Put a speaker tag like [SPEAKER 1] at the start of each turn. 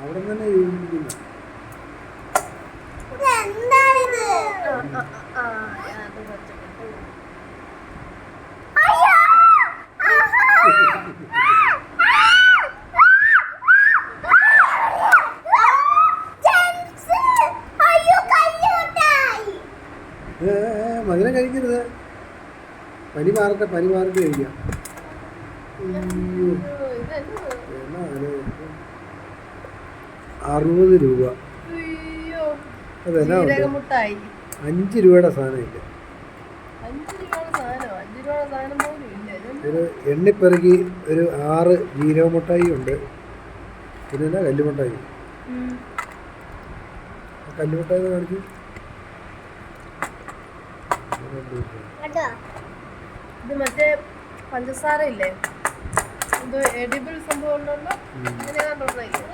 [SPEAKER 1] അവിടെ തന്നെ യോജിക്കുന്നു
[SPEAKER 2] ഇത് എന്താണിത്
[SPEAKER 1] മധുരം കഴിക്കരുത്. പനി മാറട്ടെ പനി മാറിട്ട് കഴിക്കാം? അറുപത് രൂപ. അതെന്നാ അഞ്ച് രൂപയുടെ സാധനം ഇല്ല. ഒരു എണ്ണിപ്പെറുക്കി ഒരു ആറ് ജീരക മുട്ടായി ഉണ്ട്. പിന്നെ കല്ലുമുട്ടായി. കല്ലുമുട്ടായി കാണിച്ചു
[SPEAKER 3] ഇത് മറ്റേ പഞ്ചസാര ഇല്ലേ ഇത് എഡിബിൾ സംഭവം ഉണ്ടല്ലോ.
[SPEAKER 1] ഇങ്ങനെ
[SPEAKER 3] അങ്ങനെ കണ്ടോ
[SPEAKER 2] ഞാൻ